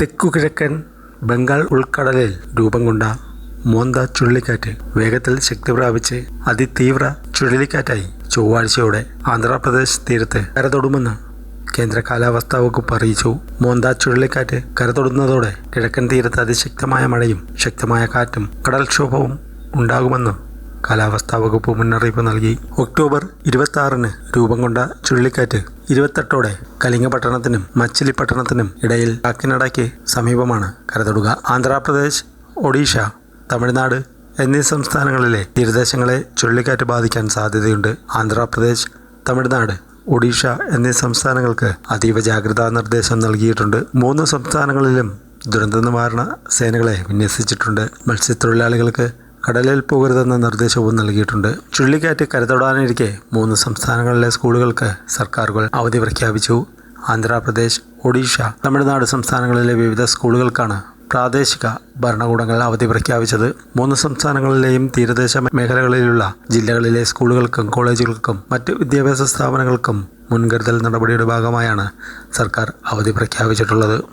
തെക്കുകിഴക്കൻ ബംഗാൾ ഉൾക്കടലിൽ രൂപം കൊണ്ട മോന്ത ചുഴലിക്കാറ്റ് വേഗത്തിൽ ശക്തി പ്രാപിച്ച് അതിതീവ്ര ചുഴലിക്കാറ്റായി ചൊവ്വാഴ്ചയോടെ ആന്ധ്രാപ്രദേശ് തീരത്ത് കരതൊടുമെന്ന് കേന്ദ്ര കാലാവസ്ഥാ വകുപ്പ് അറിയിച്ചു. മോന്ത ചുഴലിക്കാറ്റ് കരതൊടുന്നതോടെ കിഴക്കൻ തീരത്ത് അതിശക്തമായ മഴയും ശക്തമായ കാറ്റും കടൽക്ഷോഭവും ഉണ്ടാകുമെന്ന് കാലാവസ്ഥാ വകുപ്പ് മുന്നറിയിപ്പ് നൽകി. ഒക്ടോബർ ഇരുപത്തി ആറിന് രൂപം കൊണ്ട ചുഴലിക്കാറ്റ് ഇരുപത്തെട്ടോടെ കലിംഗപട്ടണത്തിനും മച്ചിലിപട്ടണത്തിനും ഇടയിൽ കാക്കിനടയ്ക്ക് സമീപമാണ് കരതൊടുക. ആന്ധ്രാപ്രദേശ് ഒഡീഷ തമിഴ്നാട് എന്നീ സംസ്ഥാനങ്ങളിലെ തീരദേശങ്ങളെ ചുഴലിക്കാറ്റ് ബാധിക്കാൻ സാധ്യതയുണ്ട്. ആന്ധ്രാപ്രദേശ് തമിഴ്നാട് ഒഡീഷ എന്നീ സംസ്ഥാനങ്ങൾക്ക് അതീവ ജാഗ്രതാ നിർദ്ദേശം നൽകിയിട്ടുണ്ട്. മൂന്ന് സംസ്ഥാനങ്ങളിലും ദുരന്ത നിവാരണ സേനകളെ വിന്യസിച്ചിട്ടുണ്ട്. മത്സ്യത്തൊഴിലാളികൾക്ക് കടലിൽ പോകരുതെന്ന നിർദ്ദേശവും നൽകിയിട്ടുണ്ട്. ചുഴലിക്കാറ്റ് കരുതൊടാനിരിക്കെ മൂന്ന് സംസ്ഥാനങ്ങളിലെ സ്കൂളുകൾക്ക് സർക്കാരുകൾ അവധി പ്രഖ്യാപിച്ചു. ആന്ധ്രാപ്രദേശ് ഒഡീഷ തമിഴ്നാട് സംസ്ഥാനങ്ങളിലെ വിവിധ സ്കൂളുകൾക്കാണ് പ്രാദേശിക ഭരണകൂടങ്ങൾ അവധി പ്രഖ്യാപിച്ചത്. മൂന്ന് സംസ്ഥാനങ്ങളിലെയും തീരദേശ മേഖലകളിലുള്ള ജില്ലകളിലെ സ്കൂളുകൾക്കും കോളേജുകൾക്കും മറ്റ് വിദ്യാഭ്യാസ സ്ഥാപനങ്ങൾക്കും മുൻകരുതൽ നടപടിയുടെ ഭാഗമായാണ് സർക്കാർ അവധി പ്രഖ്യാപിച്ചിട്ടുള്ളത്.